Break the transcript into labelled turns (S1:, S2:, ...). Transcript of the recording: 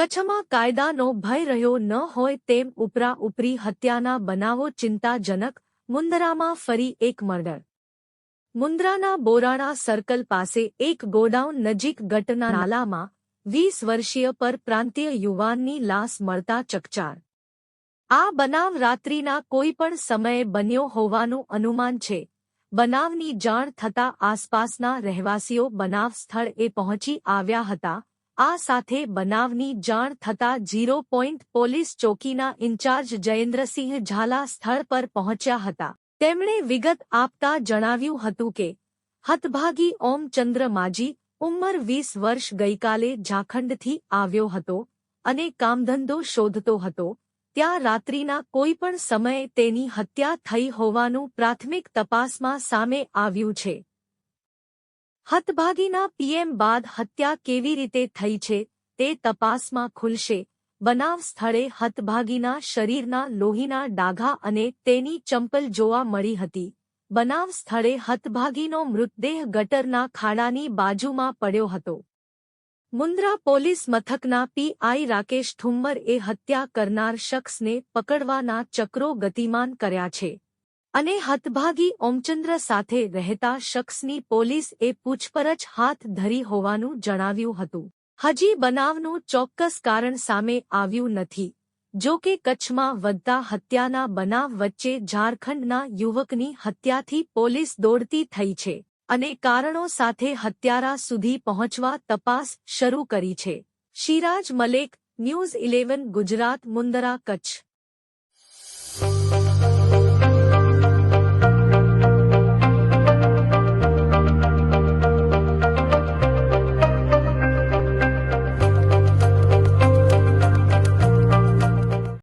S1: કચ્છમાં કાયદાનો ભય રહ્યો ન હોય તેમ ઉપરા ઉપરી હત્યાના બનાવો ચિંતાજનક, મુંદરામાં ફરી એક મર્ડર. મુંદ્રાના બોરાણા સર્કલ પાસે એક ગોડાઉન નજીક ગટના નાલામાં વીસ વર્ષીય પર પ્રાંતીય યુવાનની લાશ મળતા ચકચાર. આ બનાવ રાત્રિના કોઈ પણ સમયે બન્યો હોવાનું અનુમાન છે. બનાવની જાણ થતાં આસપાસના રહેવાસીઓ બનાવ સ્થળે પહોંચી આવ્યા હતા. આ સાથે બનાવની જાણ થતાં ઝીરો પોઈન્ટ પોલીસ ચોકીના ઇન્ચાર્જ જયેન્દ્રસિંહ ઝાલા સ્થળ પર પહોંચ્યા હતા. તેમણે વિગત આપતા જણાવ્યું હતું કે, હતભાગી ઓમચંદ્ર માજી ઉંમર વીસ વર્ષ ગઈકાલે ઝાખંડથી આવ્યો હતો અને કામધંધો શોધતો હતો. ત્યાં રાત્રિના કોઈ પણ સમયે તેની હત્યા થઈ હોવાનું પ્રાથમિક તપાસમાં સામે આવ્યું છે. હતભાગીના પીએમ બાદ હત્યા કેવી રીતે થઈ છે, તે તપાસમાં ખુલશે. બનાવ સ્થળે હતભાગીના શરીરના લોહીના ડાઘા અને તેની ચંપલ જોવા મળી હતી. બનાવ સ્થળે હતભાગીનો મૃતદેહ ગટરના ખાડાની બાજુમાં પડ્યો હતો. મુન્દ્રા પોલીસ મથકના પીઆઈ રાકેશ ઠુમ્મર એ હત્યા કરનાર શખ્સને પકડવાના ચક્રો ગતિમાન કર્યા છે. અને હતભાગી ઓમચંદ્ર સાથે રહેતા શખ્સની પોલીસએ પૂછપરછ હાથ ધરી હોવાનું જણાવ્યું હતું. હજી બનાવનું ચોક્કસ કારણ સામે આવ્યું નથી. જો કે કચ્છમાં વધતા હત્યાના બનાવ વચ્ચે ઝારખંડના યુવકની હત્યાથી પોલીસ દોડતી થઈ છે અને કારણો સાથે હત્યારા સુધી પહોંચવા તપાસ શરૂ કરી છે. Shiraj Malek, news eleven, Gujarat, Mundra, Kutch.